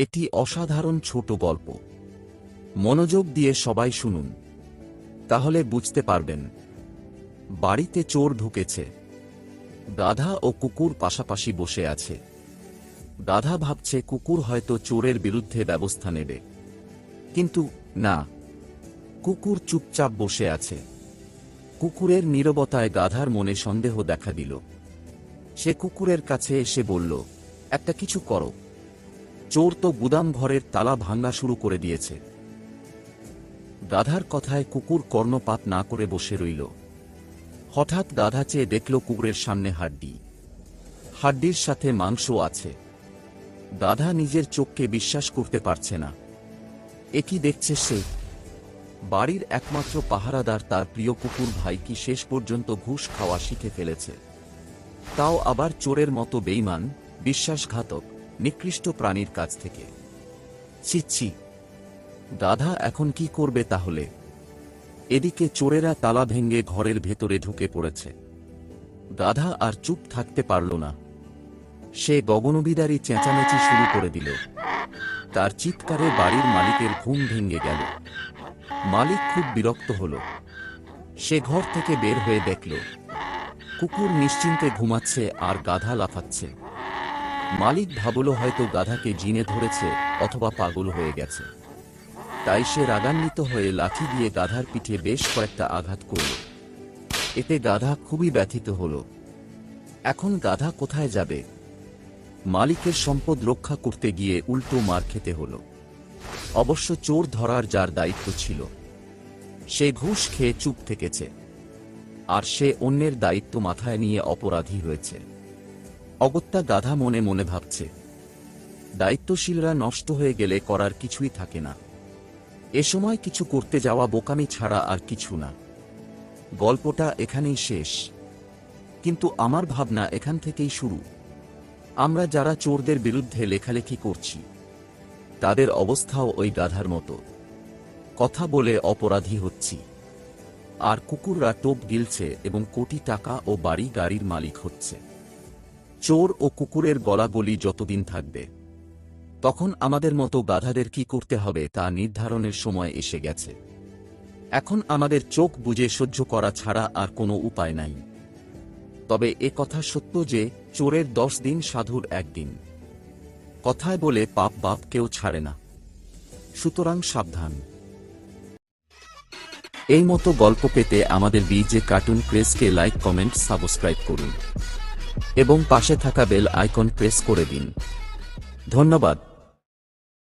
এটি অসাধারণ ছোট গল্প। মনোযোগ দিয়ে সবাই শুনুন। তাহলে বুঝতে পারবেন। বাড়িতে চোর ঢুকেছে। গাধা ও কুকুর পাশাপাশি বসে আছে। গাধা ভাবছে কুকুর হয়তো চোরের বিরুদ্ধে ব্যবস্থা নেবে। কিন্তু না, কুকুর চুপচাপ বসে আছে। কুকুরের নীরবতায় গাধার মনে সন্দেহ দেখা দিল। সে কুকুরের কাছে এসে বলল, একটা কিছু করো। চোর তো গুদাম ঘরের তালা ভাঙা শুরু করে দিয়েছে। গাধার কথায় কুকুর কর্ণপাত না করে বসে রইল। হঠাৎ গাধা চেয়ে দেখল কুকুরের সামনে হাড্ডি। হাড্ডির সাথে মাংস আছে। গাধা নিজের চোখকে বিশ্বাস করতে পারছে না। একই দেখছে সে? বাড়ির একমাত্র পাহারাদার তার প্রিয় কুকুর ভাই কি শেষ পর্যন্ত ঘুষ খাওয়া শিখে ফেলেছে? তাও আবার চোরের মতো বেইমান বিশ্বাসঘাতক। নিকৃষ্ট প্রাণীর কাছ থেকে। ছিচ্ছি গাধা এখন কি করবে তাহলে? এদিকে চোরেরা তালা ভেঙে ঘরের ভেতরে ঢুকে পড়েছে। গাধা আর চুপ থাকতে পারল না। সে গগনবিদারি চেঁচামেচি শুরু করে দিল। তার চিৎকারে বাড়ির মালিকের ঘুম ভেঙে গেল। মালিক খুব বিরক্ত হল। সে ঘর থেকে বের হয়ে দেখল। কুকুর নিশ্চিন্তে ঘুমাচ্ছে আর গাধা লাফাচ্ছে। মালিক ভাবল হয়তো গাধাকে জিনে ধরেছে অথবা পাগল হয়ে গেছে। তাই সে রাগান্বিত হয়ে লাঠি দিয়ে গাধার পিঠে বেশ কয়েকটা আঘাত করল। এতে গাধা খুবই ব্যথিত হল। এখন গাধা কোথায় যাবে? মালিকের সম্পদ রক্ষা করতে গিয়ে উল্টো মার খেতে হল। অবশ্য চোর ধরার যার দায়িত্ব ছিল। সে ঘুষ খেয়ে চুপ থেকেছে। আর সে অন্যের দায়িত্ব মাথায় নিয়ে অপরাধী হয়েছে। অগত্যা গাধা মনে মনে ভাবছে। দায়িত্বশীলরা নষ্ট হয়ে গেলে করার কিছুই থাকে না। এ সময় কিছু করতে যাওয়া বোকামি ছাড়া আর কিছু না। গল্পটা এখানেই শেষ। কিন্তু আমার ভাবনা এখান থেকেই শুরু। আমরা যারা চোরদের বিরুদ্ধে লেখালেখি করছি, তাদের অবস্থাও ওই গাধার মতো। কথা বলে অপরাধী হচ্ছি। আর কুকুররা টোপ গিলছে এবং কোটি টাকা ও বাড়ি গাড়ির মালিক হচ্ছে। চোর ও কুকুরের গলা গলাগলি যতদিন থাকবে, তখন আমাদের মতো গাধাদের কি করতে হবে তা নির্ধারণের সময় এসে গেছে। এখন আমাদের চোখ বুঝে সহ্য করা ছাড়া আর কোনো উপায় নাই। তবে এ কথা সত্য যে, চোরের দশ দিন সাধুর একদিন। কথায় বলে পাপ বাপ কেউ ছাড়ে না। সুতরাং সাবধান। এই মতো গল্প পেতে আমাদের বিজে কার্টুন প্রেসকে লাইক, কমেন্ট, সাবস্ক্রাইব করুন। এবং পাশে থাকা বেল আইকন প্রেস করে দিন। ধন্যবাদ।